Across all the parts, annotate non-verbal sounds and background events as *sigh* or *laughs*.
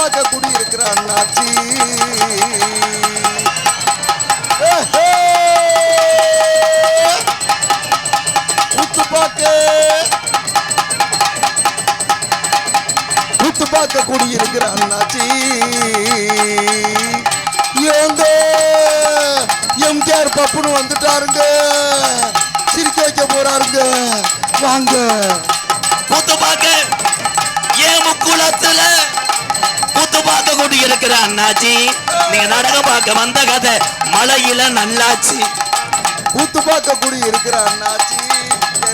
பார்க்க குடி இருக்கிற அண்ணாச்சி. ஏஹே! ஊத்து பார்க்க ஊத்து பார்க்க குடி அண்ணாச்சி. ஏங்க எம்கேஆர் பப்புன்னு வந்துட்டாருங்க. சிரிக்க வைக்க போறாருங்க. வாங்க. குத்து பாக்க ஏன் முக்குளத்துல கூத்து பார்க்க கூட்டி இருக்கிற அண்ணாச்சி. நீங்க நாடகம் பார்க்க வந்த கதை மலையில நல்லாச்சு. கூத்து பார்க்க குடி இருக்கிற அண்ணாச்சி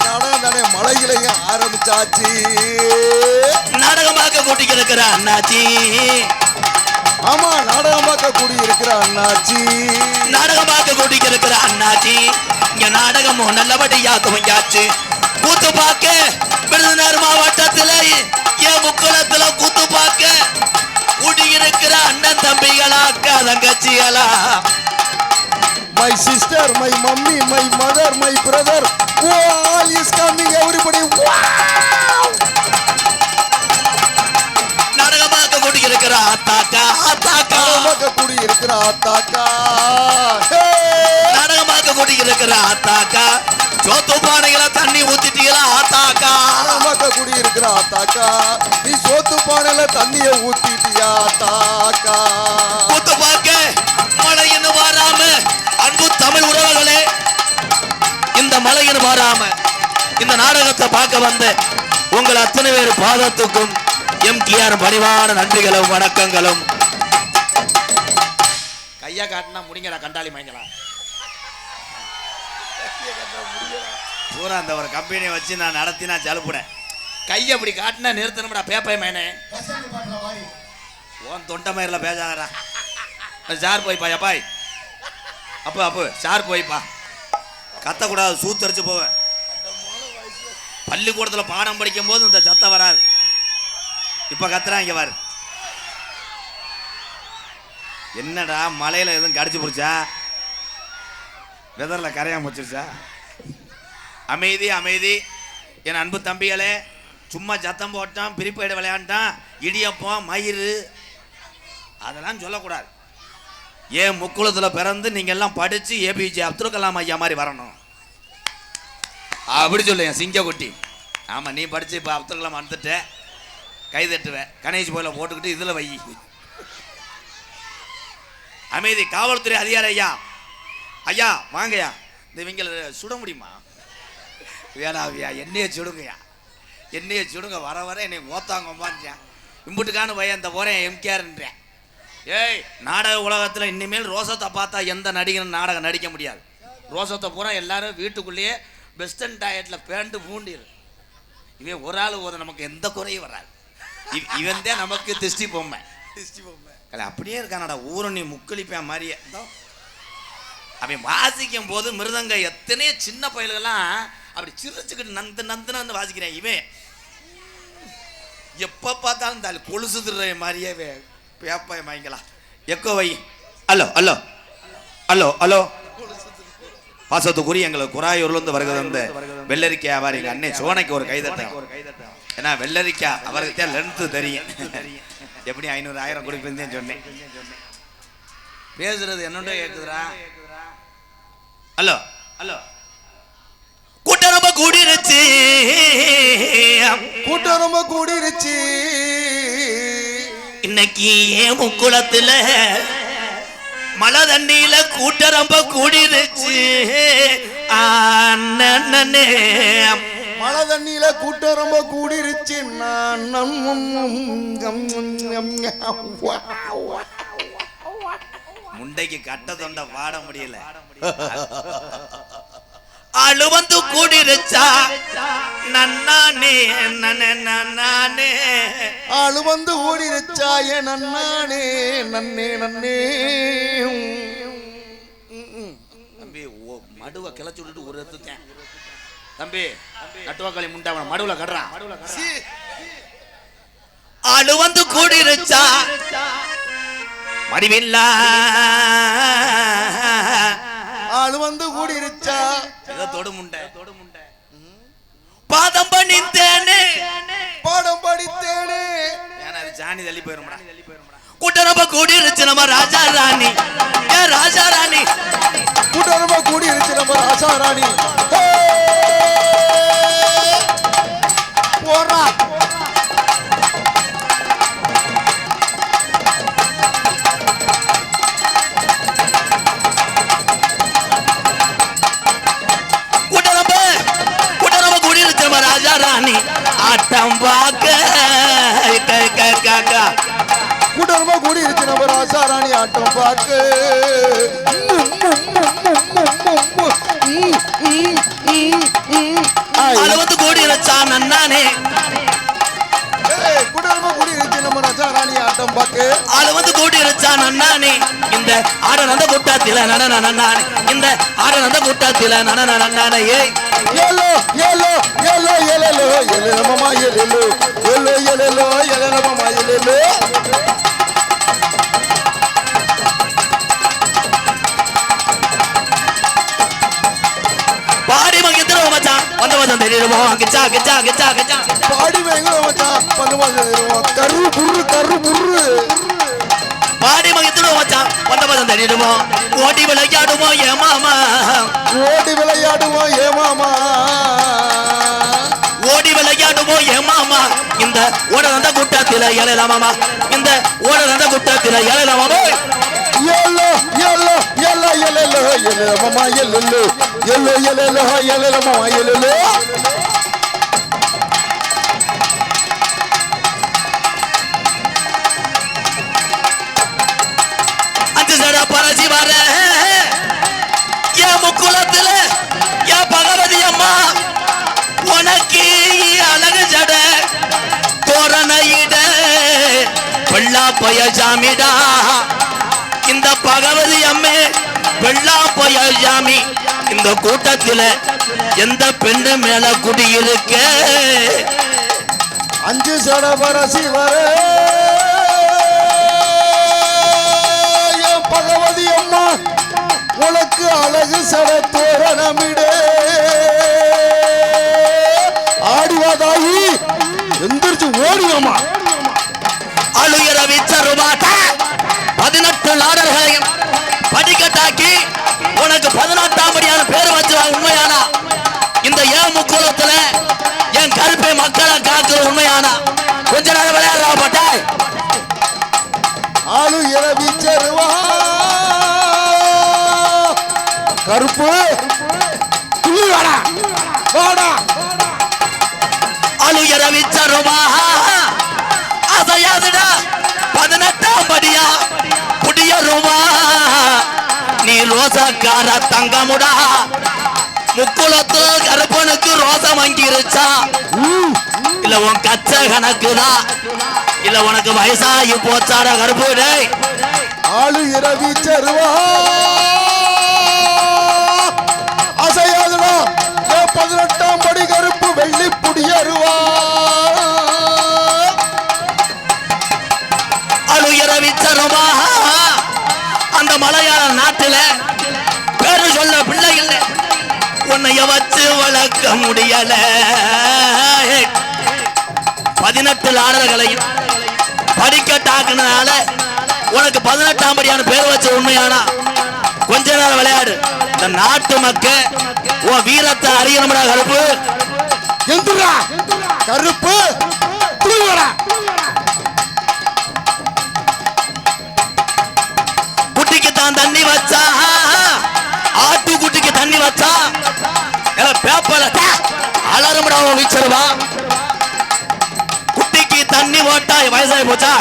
நாடகம் தானே மலையிலையும் ஆரம்பிச்சாச்சு. நாடகம் பார்க்க கூட்டி இருக்கிற அண்ணாச்சி. ஆமா நாடகம் பார்க்க குடி இருக்கிற அண்ணாச்சி. நாடகம் பார்க்க கூட்டி இருக்கிற அண்ணாச்சி. இங்க நாடகமும் நல்லபடியா துவங்கியாச்சு கூத்து பார்க்க விருதுநகர் மாவட்டத்துல ஏன் முக்குளத்துல கூத்து பார்க்க. கூட்டி இருக்கிற அண்ணன் தம்பிகளா அக்கா தங்கச்சிகளா my sister my mummy my mother my brother all is coming everybody நாடகம் பார்க்க கூட்டி இருக்கிற ஆத்தாக்கா ஆத்தாக்கா. நாடகம் பார்க்க குடி இருக்கிற ஆத்தாக்கா. ஹே! நாடகம் பார்க்க கூட்டி இருக்கிற ஆத்தாக்கா. சோத்து பானைகளை தண்ணி ஊத்திட்டீங்களா ஆத்தாக்கா? பார்க்க குடி இருக்கிற ஆத்தாக்கா நீ சோத்து பானையில தண்ணிய ஊத்திட்டியா தாக்கா கூத்து பார்க்க வராம அன்பு தமிழ் உறவுகளே இந்த மழைன்னு வராம இந்த நாடகத்தை பார்க்க வந்த உங்கள் அத்தனை பேர் பாதத்துக்கும் எம்கேஆர் பணிவான நன்றிகளும் வணக்கங்களும். கையா காட்டினா முடிங்கடா கண்டாளி மைங்களா பூரா அந்த ஒரு கம்பெனியை வச்சு நான் நடத்தி நான் செலுப்புனேன் கையை அப்படி காட்டினா நிறுத்தணும்டா பேப்பை மேனே. ஓன் தொண்டை மயிரில் பேசாதடா. சார் போய்ப்பா எப்பாய் அப்போ அப்போ சார் போய்ப்பா. கத்தக்கூடாது சூத்தரிச்சு போவேன். பள்ளிக்கூடத்தில் பாடம் படிக்கும் போது இந்த சத்தம் வராது. இப்போ கத்துறான் பாரு. என்னடா மலையில் எதுவும் கடிச்சு பிடிச்சா? வெதரில் கரையாம வச்சிருச்சா? அமைதி அமைதி. என் அன்பு தம்பிகளே சும்மா சத்தம் போட்டான் பிரிப்பேடு விளையாண்டான் இடியப்பம் மயிறு. அதெல்லாம் சொல்லக்கூடாது. ஏன் முக்குளத்தில் பிறந்து நீங்கள் எல்லாம் படித்து ஏபிஜே அப்துல் கலாம் ஐயா மாதிரி வரணும்? அப்படி சொல்லு என் சிங்கக்குட்டி. ஆமாம் நீ படித்து இப்போ அப்துல் கலாம் வந்துட்ட. கை தட்டுவேன் கணேஷ் போயில போட்டுக்கிட்டு இதில் வை. அமைதி காவல்துறை அதிகாரி ஐயா. ஐயா வாங்கய்யா. இந்த இவங்கள சுட முடியுமா? வேணாவியா என்னைய சுடுங்கய்யா. என்னைய சுடுங்க வர வர என்னை மோத்தாங்கம்பான்றியான் இம்புட்டுக்கான பையன் இந்த போறேன் எம்கேஆர்ன்றேன். ஏய் நாடக உலகத்தில் இனிமேல் ரோசத்தை பார்த்தா எந்த நடிகனும் நாடகம் நடிக்க முடியாது. ரோசத்தை பூரா எல்லாரும் வீட்டுக்குள்ளேயே வெஸ்டர்ன் டயட்டில் பேண்ட் பூண்டிரு இவன் ஒரு ஆள் போதும் நமக்கு எந்த குறையும் வராது. இவ்- இவன் தான் நமக்கு திருஷ்டி பொம்மை. கலை அப்படியே இருக்கானடா ஊரணி முக்களிப்பேன் மாதிரியே. அவன் வாசிக்கும் போது மிருதங்க எத்தனையோ சின்ன பயல்கள்லாம் அப்படி சிரிச்சுக்கிட்டு நந்து நந்து நந்து வாசிக்கிறேன் இவன். எப்போ பார்த்தாலும் ஆளு கொலுசு திருற மாதிரியே பேப்பாய வாங்கிக்கலாம். எக்கோ வை. Hello hello. Hello hello. பாசத்துக்குரிய எங்களுக்கு குராயூர்லேருந்து வருகிறது வந்து வெள்ளரிக்காய் வியாபாரி எங்கள் அண்ணன் சோனைக்கு ஒரு கைதட்டம் ஏன்னா வெள்ளரிக்காய் அவருக்கு தான் லென்த்து தெரியும். எப்படி ஐநூறு ஆயிரம் கொடுப்பேன் சொன்னேன். பேசுறது என்னோட கேக்குதுடா. ஹலோ. ஹலோ கூட்டம் ரொம்ப கூடிருச்சு. கூட்டம் ரொம்ப கூடிருச்சு. இன்னைக்கு ஏன் முக்குளத்துல மழை தண்ணியில கூட்டம் ரொம்ப கூடிருச்சு? அண்ணனே மழை தண்ணியில கூட்டம் ரொம்ப கூடிருச்சு. நான் முண்டைக்கு கட்ட தொண்டை பாட முடியல. அழு வந்து கூடிருச்சா? நன்னானே நனே நன்னானே. ஆளு வந்து ஓடிருச்சா என் நன்னானே நன்னே நன்னே. தம்பி ஓ மடுவை கிளச்சு விட்டுட்டு ஒரு எடுத்துட்டேன். தம்பி நட்டுவாக்காளி முண்டை அவனை மடுவுல கடுறான் சீ, அழு வந்து கூடிருச்சா? மடிவில்லா. ஆளு வந்து கூடிருச்சா? ஏதோ தொடு முண்டை தொடு முண்டை பாதம் பண்ணித்தேனே பாடம் படித்தேனே. ஏன்னா அது ஜானி தள்ளி போயிரும்டா. கூட்டரப்ப கூடி இருந்துச்சு நம்ம ராஜா ராணி. ஏ ராஜா ராணி. கூட்டரமா கூடி இருந்துச்சு நம்ம ராசாராணி ஹே! போறா. ஆட்டம் பார்க்க க, க, க, க. கூட்டரமா கூடி இருந்துச்சு நம்ம ராசாராணி ஆட்டம் பார்க்க. அளவத்து கூடி இருச்சா நன்னானே ராசாராணி ஆட்டம் பார்க்க அளவத்து கூடி இருச்சா நன்னானே. இந்த ஆட நந்த கூட்டத்தில நடன நன்னானே. இந்த ஆட நந்த கூட்டத்தில நடன நன்னானே. ஏய். ஏலோ ஏலோ ஏலோ ஏலோ ஏலோ மாமா ஏலோ ஏலோ ஏலோ ஏலோ மாமா ஏலோ பாடி மகிழ்ந்து மச்சான் வந்த மச்சான் தெரியுமோ கிச்சா கிச்சா கிச்சா கிச்சா. பாடி வேங்கள மச்சான் பண்ணு மச்சான் கரு புரு கரு புரு. பாடி மகிழ்ந்து மச்சான் வந்த மச்சான் தெரியுமோ ஓடி விளையாடுமோ ஏ மாமா. ஓடி விளையாடுவோம் ஏமாமா ஓடி விளையாடுமோ ஏ மாமா. இந்த ஓட நந்த கூட்டத்தில ஏழல மாமா. இந்த ஓட நந்த கூட்டத்தில ஏழல மாமா. ஏலோ ஏலோ ஏலோ ஏலோ ஏலோ மாமா ஏலோ ஏலோ ஏலோ ஏலோ மாமா ஏலோ அஞ்சு சட பரசி வர. என் முக்குளத்துல என் பகவதி அம்மா உனக்கு அழகு ஜட தோரணையிட வெள்ளா பய ஜாமிடா. இந்த பகவதி அம்மே வெள்ளா பய ஜாமி இந்த கூட்டத்துல எந்த பெண்ணு மேல குடியிருக்க அஞ்சு சட பரசி வர என் பகவதி அம்மா உனக்கு அழகு சட தோரணமிடே ஆடிவாதாயி எந்திரிச்சு ஓடிவாமா அழுகிற விச்சருமாட்ட படியான பேர் வச்சு உண்மையானா? இந்த ஏன் முக்குளத்துல என் கருப்பை மக்களை காக்குற உண்மையானா? கொஞ்ச நேரம் விளையாடுறா பட்டாய். ஆளு இரவி செருவா. கருப்பு. துள்ளி வாடா. வாடா. அழுகிற விச்சருமா அசையாதுடா. பதினெட்டாம் படியா? ரோசக்கார தங்கமுடா. முக்குளத்துல கருப்பனுக்கு ரோசம் வாங்கிருச்சா இல்ல உன் கச்ச கணக்குதான் இல்ல உனக்கு வயசாகி போச்சாட கருப்பு டேய். ஆளு இரவி செருவா அசையாதுடா. பதினெட்டாம் படி கருப்பு வெள்ளி புடியருவா நாட்டுல பேரு சொல்ல பிள்ளை இல்ல உன்னைய வச்சு வளர்க்க முடியல. பதினெட்டு ஆடல்களையும் படிக்கட்டாக்குனால உனக்கு பதினெட்டாம் படியான பேர் வச்ச உண்மையானா? கொஞ்ச நேரம் விளையாடு. இந்த நாட்டு மக்க உன் வீரத்தை அறியணும்டா கருப்பு. எந்திரா. கருப்பு. வச்சா? ஆட்டு குட்டிக்கு தண்ணி வச்சா? பேப்பர்ல அலறுமடா வீச்சருவா குட்டிக்கு தண்ணி போட்டா வயசாகி போச்சா?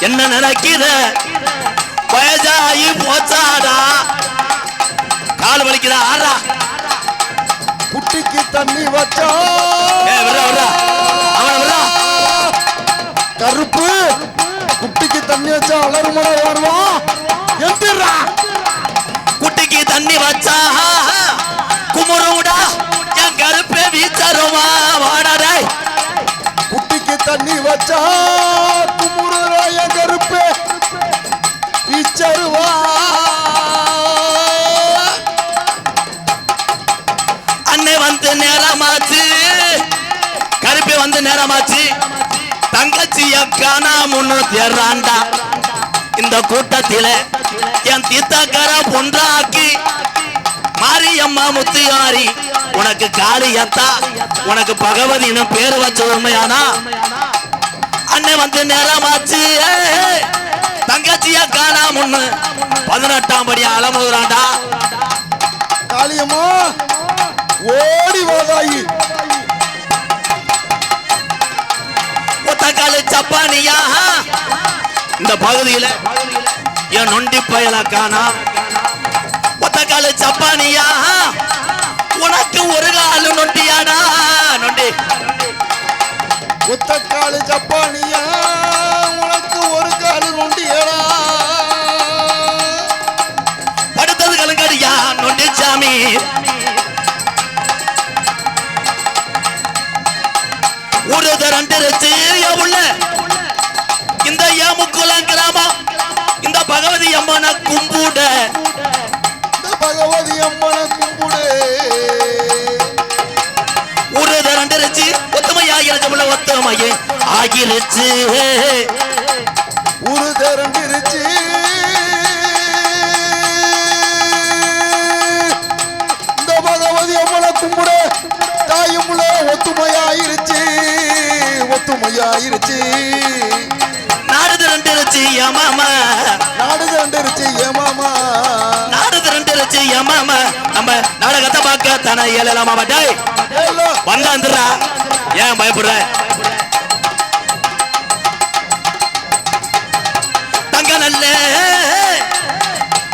என்ன நினைக்கிற வயசாகி போச்சாடா? கால் வலிக்குதா? ஆறா குட்டிக்கு தண்ணி வச்சா. கருப்பு! குட்டிக்கு தண்ணி வச்சா அலறுமடா எந்திரா தண்ணி வச்சா. குமுறுடா என் கருப்பே வீச்சருவா வாடாடே குட்டிக்கு தண்ணி வச்சா குமுறுறா என் கருப்பு இச்சருவா அன்னை வந்து நேரமாச்சு. கருப்பே வந்து நேரமாச்சு. தங்கச்சிய காணாமுன்னு தேர்றாண்டா இந்த கூட்டத்தில என் தீத்தக்கர பொன்றாக்கி மாரியம்மா முத்துயாரி உனக்கு காளியத்தா உனக்கு பகவதின்னு பேர் வச்ச உண்மையானா? அண்ணன் வந்து நேரமாச்சு. ஏய், தங்கச்சியா காணாமுன்னு பதினெட்டாம் படி அலமுதுறாண்டா காளியம்மா ஓடி வாதாயி ஒத்தக்காலு சப்பானியா? இந்த பகுதியில என் நொண்டி பயல காணா? ஒத்தக்காலு சப்பானியா உனக்கு ஒரு காலு நொண்டியாடா நொண்டி. ஒத்தக்காலு ஜப்பானியா? கும்பிட. இந்த பகவதி அம்மனை கும்பிடு. ஒரு தரண்டிருச்சு ஒத்துமையாகிருச்சு உள்ள ஒத்துமையே. ஆகிருச்சு. உரு திரண்டிருச்சு இந்த பகவதி அம்மனை கும்பிடு. தாயுமுள்ள ஒத்துமையாயிருச்சு. ஒத்துமையாயிருச்சு. நாடு திரண்டிருச்சு ஏமாமா ஏமாமா நாடு திரண்டிருச்சு ஏமாமா நம்ம நாடகத்தை பார்க்க தானே ஏழலாமா டேய் ஏலோ. வந்தாந்துடா ஏன் பயப்படுற? தங்க நல்ல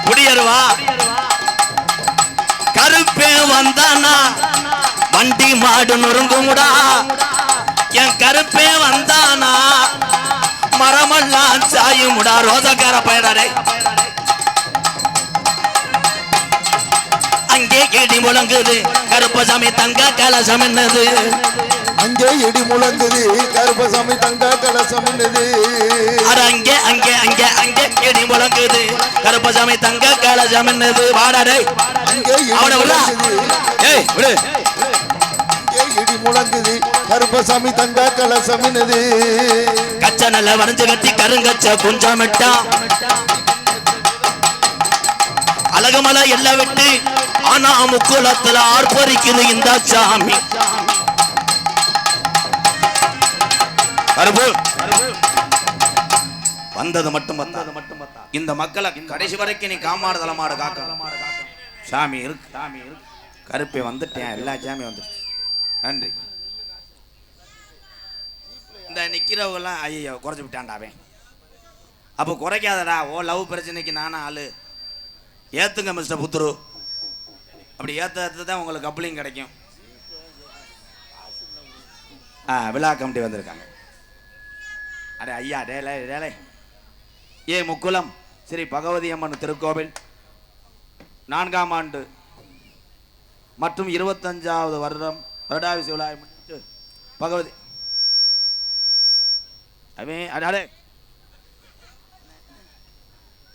குடியருவா கருப்பே வந்தானா? வண்டி மாடு நொறுங்குமுடா. என் கருப்பே வந்தானா? மரமெல்லாம் சாயுமுடா. ரோசக்கார பயடாரே இடி முழங்குது கருப்பசாமி தங்க கலசம் என்னது? அங்கே இடி முழங்குது கருப்பசாமி தங்க கலசம் என்னது? அட அங்கே அங்கே அங்கே அங்கே இடி முழங்குது கருப்பசாமி தங்க கலசம் என்னது? வாடாடே அங்கே அவனை விடா. ஏய் விடு. இடி முழங்குது கருப்பசாமி தங்க கலசம் என்னது? கச்ச நல்ல வரைஞ்சு கட்டி கருங்கச்ச குஞ்சமிட்டா அழகுமலை எல்லாம் விட்டு ஆனா முக்குளத்துல ஆர்ப்பரிக்குது இந்த சாமி. வந்தது மட்டும் வந்தது மட்டும் இந்த மக்களை கடைசி வரைக்கும் நீ காமாடு தலைமாடு காக்க. சாமி இருக்கு. சாமி இருக்கு. கருப்பை வந்துட்டேன். எல்லா சாமி வந்துருச்சு. நன்றி. இந்த நிக்கிறவங்கலாம் ஐயோ குறைச்சு விட்டான்டா அவன். அப்போ குறைக்காதடா. ஓ லவ் பிரச்சனைக்கு நானும் ஆளு. ஏத்துங்க மிஸ்டர் புத்துரு. அப்படி ஏற்ற ஏத்து தான் உங்களுக்கு கப்ளிங் கிடைக்கும். ஆ விழா கமிட்டி வந்திருக்காங்க. அடே ஐயா டேலே டேலே ஏ முக்குளம் ஸ்ரீ பகவதி அம்மன் திருக்கோவில். நான்காம் ஆண்டு. மற்றும் இருபத்தஞ்சாவது வருடம் வருடாவிசி விழாவை முன்னிட்டு பகவதி. அவன் அடாடே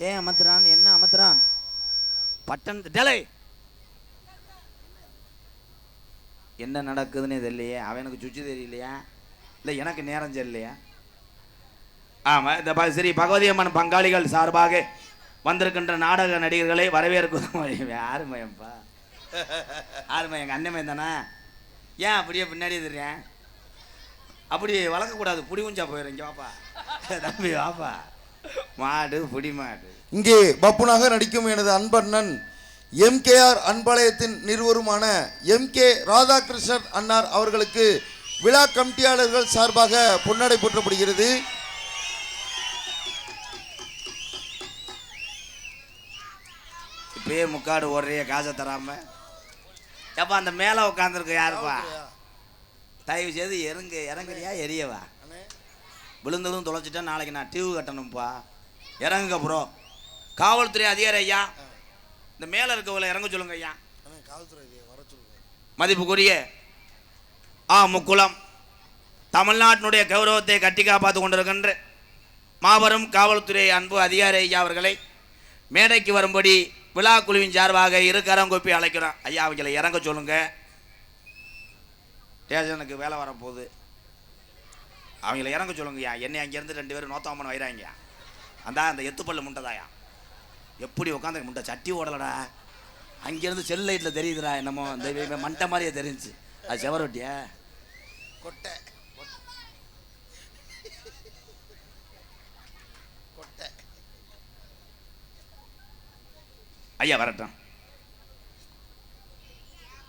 ஏன் அமர்த்துறான் என்ன அமர்த்துறான் பட்டன் டேலே என்ன நடக்குதுன்னு தெரியலையே. அவனுக்கு சுச்சு தெரியலையா. இல்லை எனக்கு நேரம் தெரியலையா. ஆமாம் இந்த ஸ்ரீ பகவதியம்மன் பகவதி அம்மன் பங்காளிகள் சார்பாக வந்திருக்கின்ற நாடக நடிகர்களை வரவேற்கும். *laughs* யாரு மயம்பா எங்கள் அண்ணன் தானே? ஏன் அப்படியே பின்னாடி தெரியும் அப்படி வளர்க்கக்கூடாது. புடி குஞ்சா போயிடும் இங்கே வாப்பா. *laughs* தம்பி வாப்பா. மாடு புடி மாடு. இங்கே பப்புனாக நடிக்கும் எனது அன்பண்ணன் எம்கேஆர் அன்பாளையத்தின் நிறுவருமான எம்கே ராதாகிருஷ்ணன் அன்னார் அவர்களுக்கு விழா கமிட்டியாளர்கள் சார்பாக பொன்னடை போற்றப்படுகிறது. இப்பயே முக்காடு ஓடுறிய காசை தராம. ஏப்பா அந்த மேலே உட்காந்துருக்க யாருப்பா? தயவு செய்து இறங்கு இறங்குறியா எரியவா? விழுந்ததும் தொலைச்சிட்டா நாளைக்கு நான் டியூ கட்டணும்ப்பா இறங்குங்க ப்ரோ காவல்துறை அதிகாரி ஐயா. இந்த மேலே இருக்கவங்கள இறங்க சொல்லுங்க ஐயா. மதிப்புக்குரிய ஆ முக்குளம். தமிழ்நாட்டினுடைய கௌரவத்தை கட்டி காப்பாற்றி கொண்டிருக்கின்ற மாபெரும் காவல்துறை அன்பு அதிகாரி ஐயா அவர்களை மேடைக்கு வரும்படி விழா குழுவின் சார்பாக இரு கரம் கொப்பி அழைக்கிறோம். ஐயா அவங்களை இறங்க சொல்லுங்க. ஸ்டேஷனுக்கு வேலை வரப்போகுது. அவங்கள இறங்க சொல்லுங்கய்யா. என்னை அங்கேருந்து ரெண்டு பேரும் நோத்தாமன் வைறாங்கய்யா அந்த அந்த எத்துப்பல்ல முட்டைதாயா எப்படி உட்காந்து முட்டை? சட்டி ஓடலடா. அங்கேருந்து செல் லைட்டில் தெரியுதுடா என்னமோ. இந்த மண்டை மாதிரியே தெரிஞ்சுச்சு. அது செவரொட்டியா கொட்டை. கொட்டை. ஐயா வரட்டும்.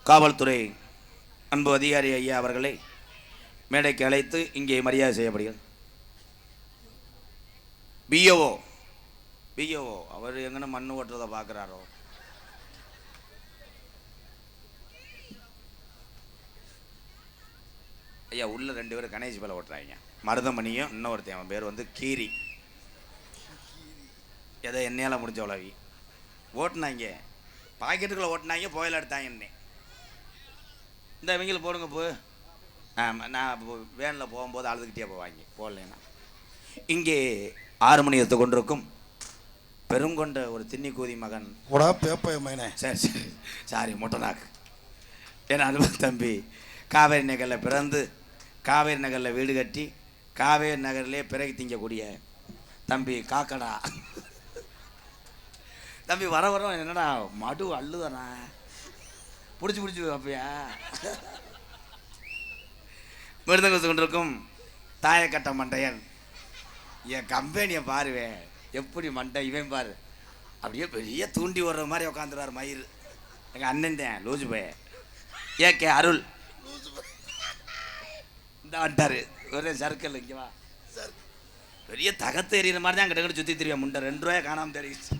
காவல்துறை அன்பு அதிகாரி ஐயா அவர்களை மேடைக்கு அழைத்து இங்கே மரியாதை செய்யப்படுகிறது. பிஓஓ பிஓஓ அவர் எங்கன்னா மண் ஓட்டுறதை பார்க்குறாரோ ஐயா உள்ள ரெண்டு பேரும் கணேஷ் பேல ஓட்டுறாங்க. மருதமணியும் இன்னொருத்தன் அவன் பேர் வந்து கீரி. ஏதோ என்னையால் முடிஞ்ச உலவி ஓட்டினாங்க. பாக்கெட்டுக்குள்ளே ஓட்டினாங்க புயல் எடுத்தாங்கன்னே இந்த இவங்களுக்கு போடுங்க போ. ஆமாம் நான் வேனில் போகும்போது அழுதுகிட்டே போவாங்க போடலைன்னா. இங்கே ஆறு மணி எடுத்து கொண்டிருக்கும். பெருங்கொண்ட ஒரு தின்னிக்கூதி மகன். போடா பேப்ப மைனே சரி சரி. சாரி முட்டநாக்கு என் அன்பு தம்பி காவேரி நகரில் பிறந்து காவேரி நகரில் வீடு கட்டி காவேரி நகர்லேயே பிறகு திங்கக்கூடிய தம்பி காக்கடா. தம்பி வர வர என்னடா மடு அள்ளுதானா பிடிச்சி பிடிச்சி அப்பயா மிருதங்க கொண்டிருக்கும் தாயக்கட்ட மண்டையன். என் கம்பெனியை பாருவே எப்படி மண்டை இவன் பாரு. அப்படியே பெரிய தூண்டி வர்ற மாதிரி உட்காந்துருவார் மயிர் எங்கள் அண்ணன் தான் லூசு பைய ஏகே அருள். இந்த வந்துட்டாரு. ஒரே சர்க்கிள் இங்கே வா. பெரிய தகத்து எறிகிற மாதிரி தான் கிட்ட சுற்றி தெரியும். முண்டை ரெண்டு ரூபாய் காணாமல் தெரியுச்சு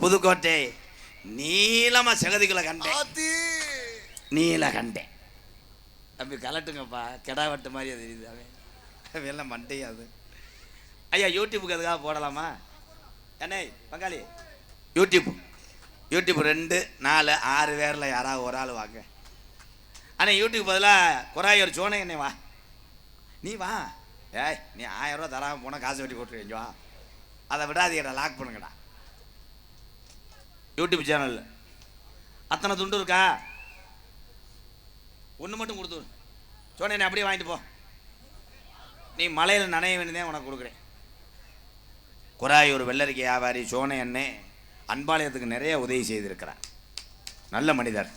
புதுக்கோட்டை நீளமா செகதிக்குள்ள கண்டேன். நீல கண்டேன். தம்பி கலட்டுங்கப்பா. கெடா வெட்டு மாதிரி அது தெரியுது. அவன். வெள்ளம் மண்டையா அது. ஐயா யூடியூப்புக்கு அதுக்காக போடலாமா? அண்ணே பங்காளி? யூடியூப். யூடியூப் ரெண்டு நாலு ஆறு பேரில் யாராவது ஒரு ஆள் வாங்க. அண்ணே யூடியூப் பதிலாக குறாயூர் சோனை என்னை வா. நீ வா. ஏய் நீ ஆயிரம் ரூபா தராமல் போனால் காசு வெட்டி போட்டுருவீங்க வா. அதை விடாதீங்கடா லாக் பண்ணுங்கடா. யூடியூப் சேனல் அத்தனை துண்டு இருக்கா? ஒன்று மட்டும் கொடுத்துரு சோனே அப்படியே வாங்கிட்டு போ. நீ மலையில் நனைய வேண்டியதே உனக்கு கொடுக்குறேன். குராயூர் வெள்ளரிக்கை வியாபாரி சோனை அண்ணே அன்பாலயத்துக்கு நிறைய உதவி செய்திருக்கிறார். நல்ல மனிதர்.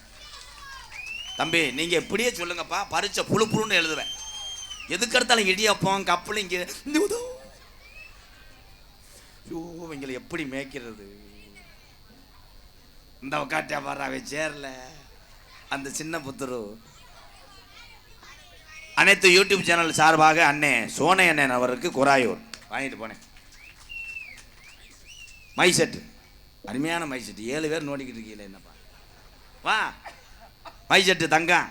தம்பி நீங்கள் இப்படியே சொல்லுங்கப்பா பறிச்ச புழு புழுன்னு எழுதுவேன். எதுக்கடுத்தாலும் இடியப்போம் கப்பலும் இங்கே ஐயோ இவங்களை எப்படி மேய்க்கிறது? இந்த உக்காட்டியா பாடுறாவே சேரல. அந்த சின்ன புத்தரு. அனைத்து யூடியூப் சேனல் சார்பாக அண்ணே சோனை அண்ணன் அவருக்கு குராயூர். வாங்கிட்டு போனேன். மை செட்டு அருமையான மை செட்டு ஏழு பேர் நோண்டிக்கிட்டு இருக்கீங்களே என்னப்பா? வா. My set Thangam.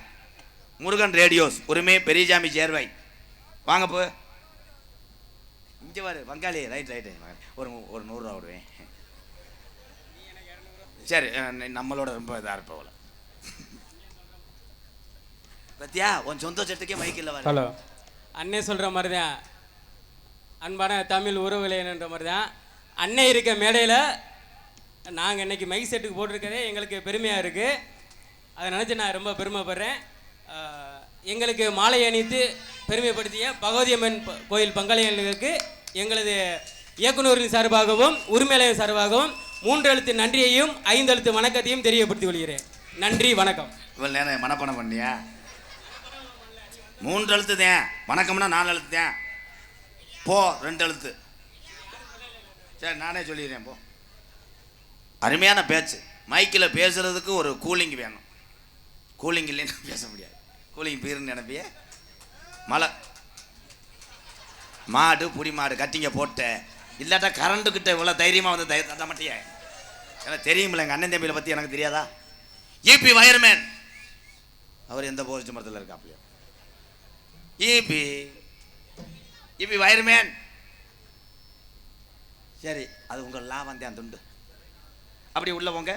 Murugan radios உரிமை பெரியசாமி சேர்வை. வாங்க போ. இங்கே பாரு பங்காளி ரைட் ரைட்டு ஒரு ஒரு நூறுரூவா விடுவேன். சரி நம்மளோட ரொம்ப இதாக இருப்பவள பத்தியா? உன் சொந்த செட்டுக்கே மைக் இல்லை வர ஹலோ. அண்ணே சொல்கிற மாதிரி தான் அன்பான தமிழ் உறவுகளேன்ற மாதிரி தான் அன்னை இருக்க மேடையில் நாங்கள் இன்னைக்கு மைக் செட்டுக்கு போட்டிருக்கதே எங்களுக்கு பெருமையாக இருக்குது அதை நினச்சி நான் ரொம்ப பெருமைப்படுறேன். எங்களுக்கு மாலை அணித்து பெருமைப்படுத்திய பகவதியம்மன் கோயில் பங்காளிகளுக்கு எங்களது இயக்குநரின் சார்பாகவும் உரிமையாளர் சார்பாகவும் மூன்று எழுத்து நன்றியையும் ஐந்து எழுத்து வணக்கத்தையும் தெரியப்படுத்திக் கொள்கிறேன். நன்றி வணக்கம். இவ்வளோ நேரம் மனப்பணம் பண்ணியா? மூன்று எழுத்து தான் வணக்கம்னா நாலு எழுத்து தான் போ ரெண்டு எழுத்து. சரி நானே சொல்லிடுறேன் போ. அருமையான பேச்சு. மைக்கில் பேசுகிறதுக்கு ஒரு கூலிங் வேணும். கூலிங் இல்லைன்னு பேச முடியாது. கூலிங் பீருன்னு நினைப்பிய? மழை. மாடு புடி மாடு கட்டிங்க போட்ட இல்லாட்டா கரண்ட்டு கிட்ட இவ்வளோ தைரியமாக வந்து தை தட்ட மாட்டியே? எனக்கு தெரியுமில்ல எங்கள் அண்ணன் தம்பியில் பற்றி எனக்கு தெரியாதா? ஈபி வயர்மேன் அவர் எந்த போஸ்ட் மரத்தில் இருக்காப்லையோ? ஈபி ஈபி வயர்மேன் சரி அது உங்கள் லாபம் தான் துண்டு அப்படி உள்ள போங்க.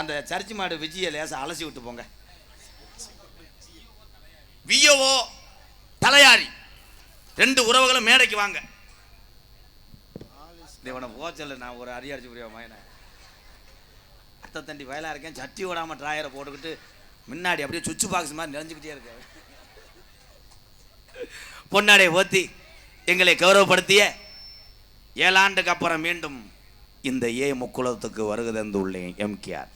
அந்த சர்ச் மாடு விஜயை லேசாக அலசி விட்டு போங்க. வியோஓ தலையாரி. ரெண்டு உறவுகளும் மேடைக்கு வாங்க. இவனை போச்சல நான் ஒரு அடி அடிச்சு புரியா மயனை அத்தை தண்டி வயலாக இருக்கேன் சட்டி விடாம ட்ராயரை போட்டுக்கிட்டு முன்னாடி அப்படியே சுவிட்ச் பாக்ஸ் மாதிரி நிறைஞ்சுக்கிட்டே இருக்கு. பொன்னாடை ஓத்தி எங்களை கௌரவப்படுத்திய ஏழாண்டுக்கு அப்புறம் மீண்டும் இந்த ஏ முக்குளத்துக்கு வருகை தந்துள்ளேன் எம்கேஆர்.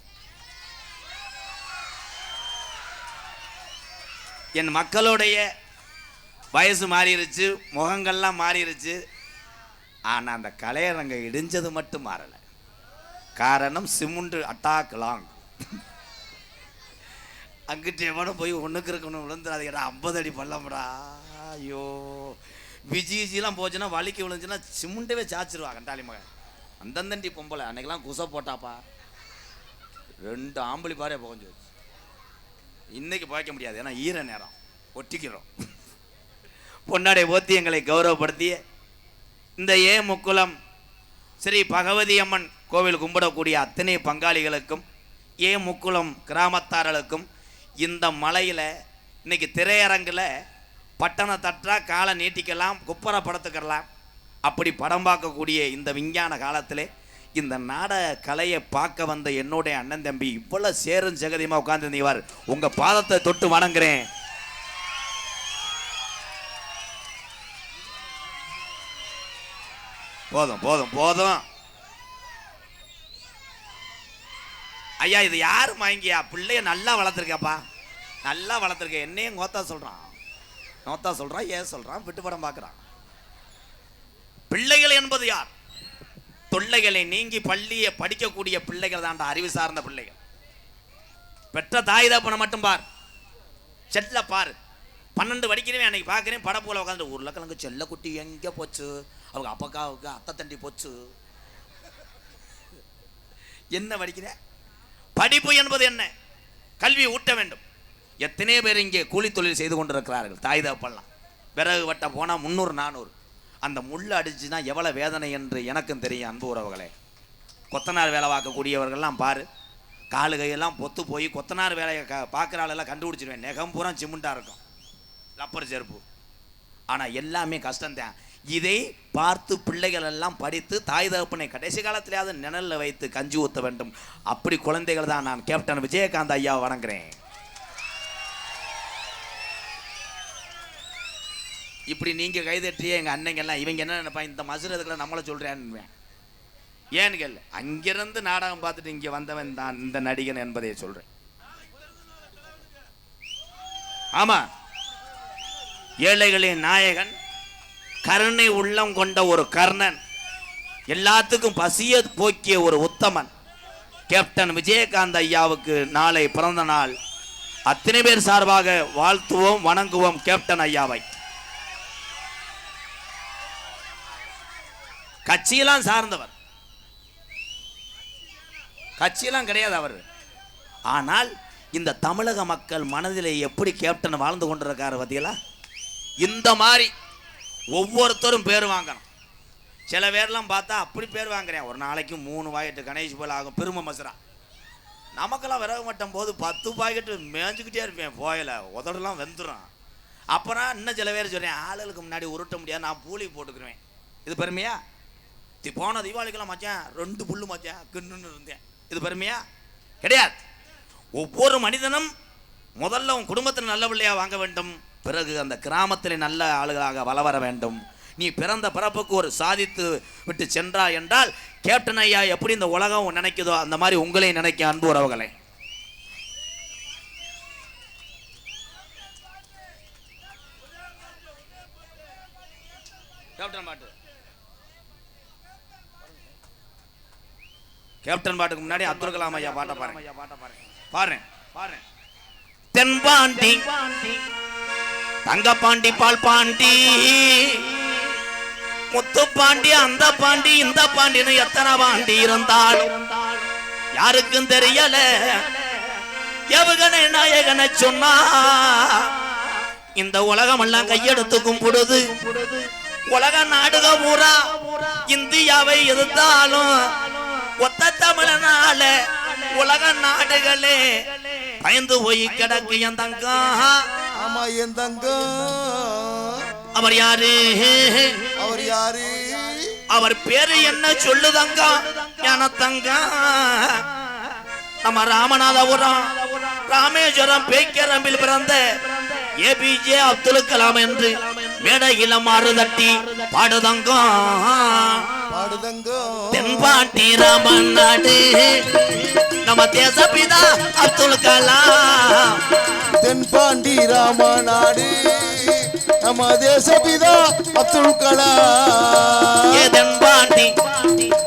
என் மக்களுடைய வயசு மாறிடுச்சு முகங்கள்லாம் மாறிடுச்சு ஆனால் அந்த கலையரங்க இடிஞ்சது மட்டும் மாறலை. காரணம் சிமுண்டு அட்டாக் லாங் அங்கிட்டு எவனும் போய் ஒன்றுக்கு இருக்கணும் விழுந்துடாதீங்கடா ஐம்பது அடி பள்ளம்டா. ஐயோ. விஜிஜிலாம் போச்சுன்னா வலிக்கு விழுந்துச்சுன்னா சிமுண்டவே சாச்சிருவா கண்டாளி மகன். அந்தந்தண்டி பொம்பளை. அன்னைக்கெல்லாம் குசை போட்டாப்பா. ரெண்டு ஆம்பளி பாரே புகஞ்சு வச்சு இன்னைக்கு புகைக்க முடியாது. ஏன்னா ஈர நேரம். ஒட்டிக்கிறோம். பொன்னாடை ஓத்தி எங்களை கௌரவப்படுத்திய இந்த ஏ முக்குளம் ஸ்ரீ பகவதி அம்மன் கோவில் கும்பிடக்கூடிய அத்தனை பங்காளிகளுக்கும் ஏ முக்குளம் கிராமத்தார்களுக்கும் இந்த மலையில் இன்னைக்கு திரையரங்கில் பட்டண தட்டா காலை நீட்டிக்கலாம் குப்பரை படுத்துக்கலாம் அப்படி படம் பார்க்கக்கூடிய இந்த விஞ்ஞான காலத்திலே இந்த நாடக கலையை பார்க்க வந்த என்னுடைய அண்ணன் தம்பி இவ்வளோ சேரும் ஜெகதியமாக உட்கார்ந்துருந்தீங்க உங்க பாதத்தை தொட்டு வணங்குறேன். போதும் போதும் போதும். ஐயா இது யாரும் வாங்கியா பிள்ளைய நல்லா வளர்த்துருக்கப்பா நல்லா வளர்த்துருக்க என்னையும் கோத்தா சொல்றான். நோத்தா சொல்றான் ஏன் சொல்றான் விட்டு படம் பார்க்கறான். பிள்ளைகள் என்பது யார்? தொல்லைகளை நீங்கி பள்ளியை படிக்கக்கூடிய பிள்ளைகள் தான்டா அறிவு சார்ந்த பிள்ளைகள். பெற்ற தாய் தப்பனை மட்டும் பார். செல்ல பாரு. பன்னெண்டு படிக்கிறவன் அன்னைக்கு பார்க்குறேன் படப்போல உட்காந்து உருளைக்கிழங்கு செல்ல குட்டி எங்கே போச்சு? அவங்க அப்பக்காவுக்கு அத்தை தண்டி போச்சு. என்ன படிக்கிற? படிப்பு என்பது என்ன? கல்வி ஊட்ட வேண்டும். எத்தனை பேர் இங்கே கூலி தொழில் செய்து கொண்டிருக்கிறார்கள். தாய் தப்பெல்லாம் விறகு வட்ட போனால் முந்நூறு நானூறு. அந்த முள் அடிச்சுன்னா எவ்வளோ வேதனை என்று எனக்கும் தெரியும் அன்பு உறவுகளே. கொத்தனார் வேலை பார்க்கக்கூடியவர்கள்லாம் பாரு. காலு கையெல்லாம் பொத்து போய் கொத்தனார் வேலையை க பார்க்குற ஆளெல்லாம் கண்டுபிடிச்சிருவேன். நெகம் பூரா சிமெண்ட்டாக இருக்கும். ரப்பர் செருப்பு. ஆனால் எல்லாமே கஷ்டம்தான். இதை பார்த்து பிள்ளைகள் எல்லாம் படித்து தாய் தகப்பனை கடைசி காலத்திலேயாவது நிழலில் வைத்து கஞ்சி ஊற்ற வேண்டும். அப்படி குழந்தைகள் தான் நான் கேப்டன் விஜயகாந்த் ஐயா வணங்குறேன். இப்படி நீங்கள் கைதட்டியே எங்கள் அன்னைங்கெல்லாம் இவங்க என்ன நினைப்பா இந்த மசுரதுக்குள்ள நம்மளை சொல்கிறேன்னு ஏன்னு கேள்வி அங்கிருந்து நாடகம் பார்த்துட்டு இங்கே வந்தவன் தான் இந்த நடிகன் என்பதை சொல்கிறேன் ஆமாம் ஏழைகளின் நாயகன் கருணை உள்ளம் கொண்ட ஒரு கர்ணன் எல்லாத்துக்கும் பசிய போக்கிய ஒரு உத்தமன். கேப்டன் விஜயகாந்த் ஐயாவுக்கு நாளை பிறந்த நாள். அத்தனை பேர் சார்பாக வாழ்த்துவோம் வணங்குவோம் கேப்டன் ஐயாவை. கட்சியெல்லாம் சார்ந்தவர். கட்சியெல்லாம் கிடையாது அவர். ஆனால் இந்த தமிழக மக்கள் மனதில் எப்படி கேப்டன் வாழ்ந்து கொண்டிருக்காரு பார்த்தீங்களா? இந்த மாதிரி ஒவ்வொருத்தரும் பேர் வாங்கணும். சில பேர்லாம் பார்த்தா அப்படி பேர் வாங்குறேன். ஒரு நாளைக்கு மூணு பாக்கெட்டு கணேஷ் போல் ஆகும். பெருமை மசுரா. நமக்கெல்லாம் விறகு மட்டும் போது பத்து பாக்கெட்டு மேய்ஞ்சிக்கிட்டே இருப்பேன். போயல உதடெல்லாம் வெந்துடும் அப்புறம் இன்னும் சில பேர் சொல்கிறேன் ஆளுகளுக்கு முன்னாடி உருட்ட முடியாது. நான் பூலி போட்டுக்கிருவேன். இது பெருமையா? தி போன தீபாவளிக்கெல்லாம் மச்சான் ரெண்டு புல்லு மச்சான் கிண்ணுன்னு இருந்தேன். இது பெருமையா? கிடையாது. ஒவ்வொரு மனிதனும் முதல்ல உன் குடும்பத்தில் நல்ல பிள்ளையாக வாங்க வேண்டும். பிறகு அந்த கிராமத்தில் நல்ல ஆளுகளாக வள வர வேண்டும். நீ பிறந்த பிறப்புக்கு ஒரு சாதித்து விட்டு சென்றா என்றால் கேப்டன் ஐயா எப்படி இந்த உலகம் நினைக்குதோ அந்த மாதிரி உங்களையும் நினைக்க அன்பு உறவுகளை. கேப்டன் பாட்டு. கேப்டன் பாட்டுக்கு முன்னாடி அப்துல் கலாம் ஐயா பாட்ட பாருங்க. பாருங்க. பாருங்க. தென்பாண்டி. தங்கப்பாண்டி பால் பாண்டி முத்து பாண்டி அந்த பாண்டி இந்த பாண்டின்னு எத்தனை பாண்டி இருந்தாலும் யாருக்கும் தெரியல. எவகனை நாயகனை சொன்னா இந்த உலகம் எல்லாம் கையெடுத்து கும்பிடுது. உலக நாடுக பூரா இந்தியாவை எதிர்த்தாலும் ஒத்த தமிழனால உலக நாடுகளே. பயந்து போய் கிடக்கு என் தங்கம் ஆமா என் தங்கம் அவர் யாரு? அவர் யாரு? அவர் பேரு என்ன சொல்லுதங்க ஞான தங்க. நம்ம ராமநாதபுரம் ராமேஸ்வரம் பேக்கரம்பில் பிறந்த ஏபிஜே அப்துல் கலாம் என்று மேடையில மாறு தட்டி பாடுதங்கம் தென்பாண்டி ராமன் நாடு. நம்ம தேசப்பிதா அப்துல் கலாம். தென்பாண்டி ராமநாடு நம்ம தேசபிதா அப்துல் கலாம். ஏ தென்பாண்டி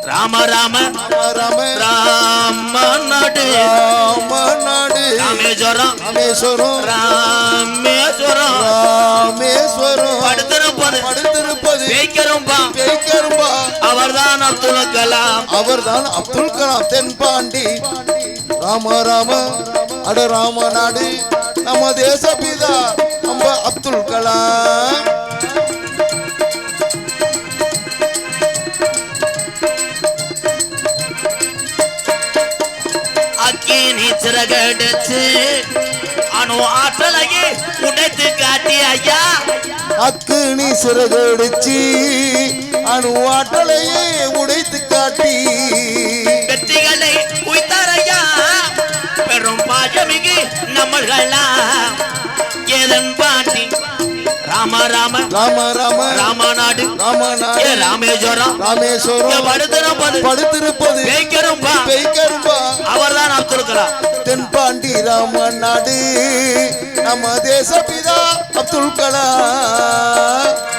ராம ராம. ராம ராம. நாடு. ராமநாடு ராமேஸ்வரம். ராமேஸ்வரம். ராமேஸ்வரம். ராமேஸ்வரம். படுத்திருப்பது. படுத்திருப்பது. பேய்க்கரும்பா. பேய்க்கரும்பா. அவர்தான் அப்துல் கலாம். அவர்தான் அப்துல் கலாம் தென்பாண்டி ராம ராம. அட நம்ம தேசபிதா நம்ம சிறகடிச்சு அணு ஆற்றலையே உடைத்து காட்டி ஐயா. அக்குனி சிறகடிச்சு அணு ஆற்றலையே உடைத்து காட்டி. வெற்றிகளை குய்த்தாரையா பெரும் பாஜமிகு நம்மளா ஏதன் பாண்டி ராம ராம. ராம ராம. ராமநாடு. ராமநாடு ராமேஸ்வரம். ராமேஸ்வரம். படுத்திருப்பது. படுத்திருப்பது. பேய்க்கரும்பா. பெய்கரும்பா அவர்தான் அப்துல் கலாம் தென்பாண்டி ராமநாடு. நம்ம தேசபிதா அப்துல் கலாம்.